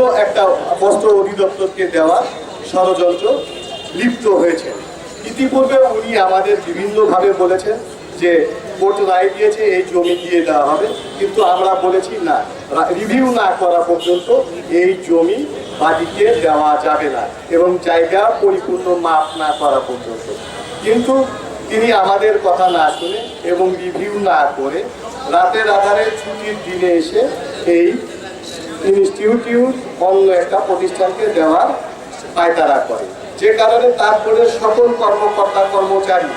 অন্য একটা বস্ত্র অধিদপ্তরকে দেওয়া ষড়যন্ত্র লিপ্ত হয়েছে। ইতিপূর্বে উনি আমাদের বিভিন্নভাবে বলেছেন যে কোর্ট রায় দিয়েছে, এই জমি দিয়ে দেওয়া হবে। কিন্তু আমরা বলেছি না রিভিউ না করা পর্যন্ত এই জমি বাড়িতে দেওয়া যাবে না এবং জায়গা পরিপূর্ণ মাপ না করা পর্যন্ত। কিন্তু তিনি আমাদের কথা না শুনে এবং রিভিউ না করে রাতের আধারে ছুটির দিনে এসে এই ইনস্টিটিউট অন্য একটা প্রতিষ্ঠানকে দেওয়ার পায়তারা করে। যে কারণে তারপরে সকল কর্মকর্তা, কর্মচারী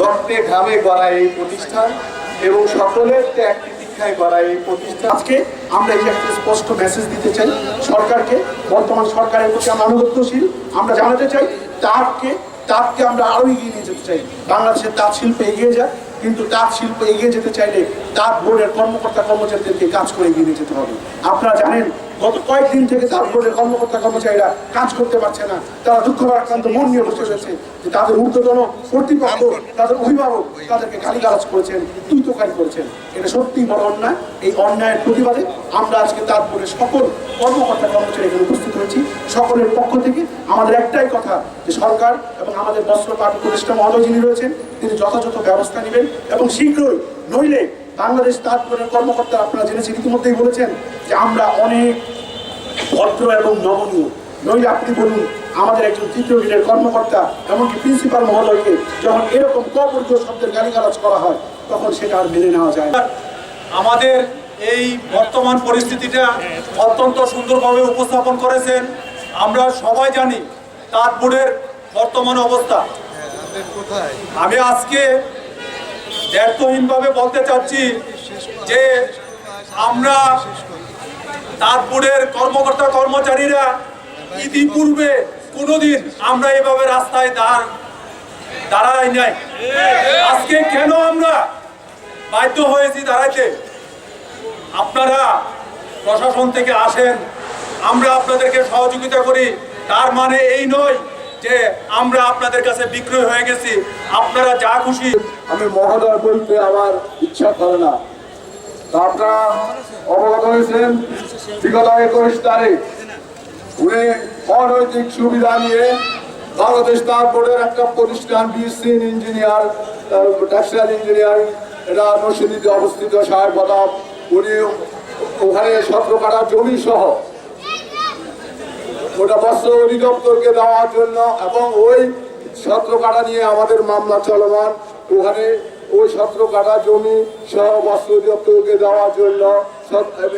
রক্তে ঘামে গড়া এই প্রতিষ্ঠান এবং সকলের ত্যাগ প্রতীক্ষায় গড়া এই প্রতিষ্ঠান। আজকে আমরা এই একটা স্পষ্ট মেসেজ দিতে চাই সরকারকে। বর্তমান সরকারের প্রতি আমরা আনুগত্যশীল। আমরা জানাতে চাই তাঁতকে তাঁতকে আমরা আরও এগিয়ে নিয়ে যেতে চাই। বাংলাদেশের তাঁত শিল্প এগিয়ে যায় কিন্তু তার শিল্প এগিয়ে যেতে চাইলে তার বোর্ডের কর্মকর্তা কর্মচারীদেরকে কাজ করে এগিয়ে যেতে হবে। আপনারা জানেন গত কয়েকদিন থেকে তাঁত বোর্ডের কর্মকর্তা কর্মচারীরা কাজ করতে পারছে না। তারা দুঃখ আক্রান্ত মন নিয়ে বসে রয়েছে যে তাদের ঊর্ধ্বতন কর্তৃপক্ষ তাদের অভিভাবক তাদেরকে গালিগালাজ করেছেন তুই তোকারি করেছেন। এটা সত্যি বড় অন্যায়। এই অন্যায়ের প্রতিবাদে আমরা আজকে তারপরে সকল কর্মকর্তা কর্মচারী এখানে উপস্থিত হয়েছি। সকলের পক্ষ থেকে আমাদের একটাই কথা যে সরকার এবং আমাদের বস্ত্র পাট উপদেষ্টা মহোদয় যিনি রয়েছেন তিনি যথাযথ ব্যবস্থা নেবেন এবং শীঘ্রই নইলে বাংলাদেশ তারপরের কর্মকর্তা আপনারা জেনেছেন ইতিমধ্যেই বলেছেন যে আমরা অনেক ভদ্র এবং নমনীয়। নইলে আপনি বলুন আমাদের একজন তৃতীয় গ্রেডের কর্মকর্তা এমনকি প্রিন্সিপাল মহোদয়কে যখন এরকম কপর্য শব্দের গালিগালাজ করা হয় তখন সেটা আর মেনে নেওয়া যায় আমাদের এই বর্তমান পরিস্থিতিটা অত্যন্ত সুন্দরভাবে উপস্থাপন করেছেন। আমরা সবাই জানি তাঁতপুরের বর্তমান অবস্থা। আমি আজকে দ্ব্যর্থহীনভাবে বলতে চাচ্ছি যে আমরা তাঁতপুরের কর্মকর্তা কর্মচারীরা ইতিপূর্বে কোনোদিন আমরা এভাবে রাস্তায় দাঁড় দাঁড়াই নাই। আজকে কেন আমরা বাধ্য হয়েছি দাঁড়াইতে? আপনারা প্রশাসন থেকে আসেন, আমরা আপনাদেরকে সহযোগিতা করি, তার মানে এই নয় যে আমরা আপনাদের কাছে বিক্রয় হয়ে গেছি, আপনারা যা খুশি। আমি মহোদয় বলতে আমার ইচ্ছা করে না। আপনারা অবগত হয়েছেন, বিগত একুশ তারিখ। উনি অনৈতিক সুবিধা নিয়ে বাংলাদেশ তার বোর্ডের একটা প্রতিষ্ঠান বিএসসি ইঞ্জিনিয়ার টেক্সটাইল ইঞ্জিনিয়ারিং এটা নরসিংদীতে অবস্থিত সাহেব প্রতাপ উনি ওখানে সতেরো কাটা জমি সহ ওটা বস্ত্র অধিদপ্তরকে দেওয়ার জন্য এবং ওই সতেরো কাটা নিয়ে আমাদের মামলা চলমান। ওখানে ওই সতেরো কাটা জমি সহ বস্ত্র অধিদপ্তরকে দেওয়ার জন্য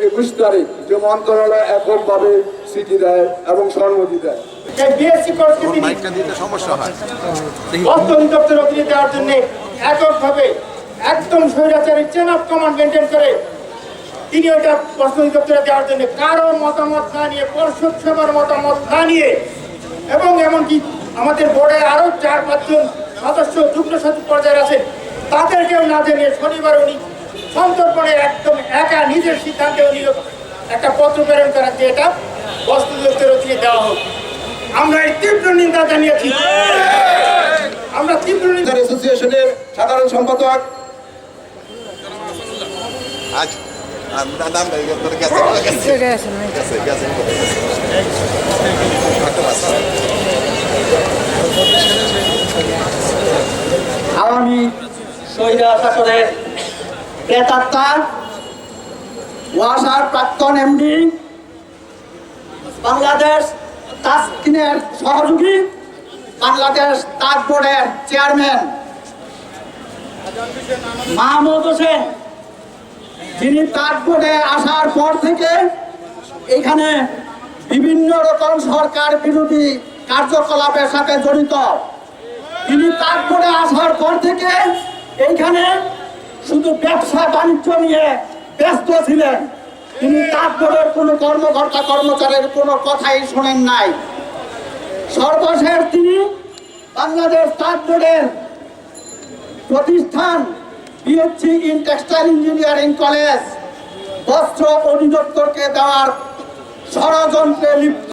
একুশ তারিখ যে মন্ত্রণালয় এককভাবে চিঠি দেয় এবং সম্মতি দেয়। হয়। বস্ত্র অধিদপ্তর অধীনে দেওয়ার জন্য এককভাবে একদম স্বৈরাচারী চেন অফ কমান্ড মেনটেন করে তিনি ওইটা প্রশ্ন অধিদপ্তরে দেওয়ার জন্য কারও মতামত না নিয়ে পর্ষদ সভার মতামত না নিয়ে এবং এমনকি আমাদের বোর্ডের আরও চার পাঁচজন সদস্য যুগ্ম সচিব পর্যায়ে আছেন তাদেরকেও না জানিয়ে শনিবার উনি সন্তর্পণে একদম একা নিজের সিদ্ধান্তে উনি একটা পত্র প্রেরণ করেন যে এটা বস্ত্র অধিদপ্তরের অধীনে দেওয়া হোক। আমরা এই তীব্র নিন্দা জানিয়েছি। আমরা তীব্র নিন্দা অ্যাসোসিয়েশনের সাধারণ সম্পাদক আজ বাংলাদেশ তাসকিনের সহযোগী বাংলাদেশ তাজ বোর্ডের চেয়ারম্যান মাহমুদ হোসেন যিনি তাজ বোর্ডে আসার পর থেকে এখানে বিভিন্ন রকম সরকার বিরোধী কার্যকলাপের সাথে জড়িত। তিনি তারপরে আসার পর থেকে এইখানে শুধু ব্যবসা বাণিজ্য নিয়ে ব্যস্ত ছিলেন। তিনি তারপরের কোনো কর্মকর্তা কর্মচারীর কোনো কথাই শোনেন নাই। সর্বশেষ তিনি বাংলাদেশ তারপরের প্রতিষ্ঠান BSc in textile engineering college বস্ত্র অধিদপ্তরকে দেওয়ার ষড়যন্ত্রে লিপ্ত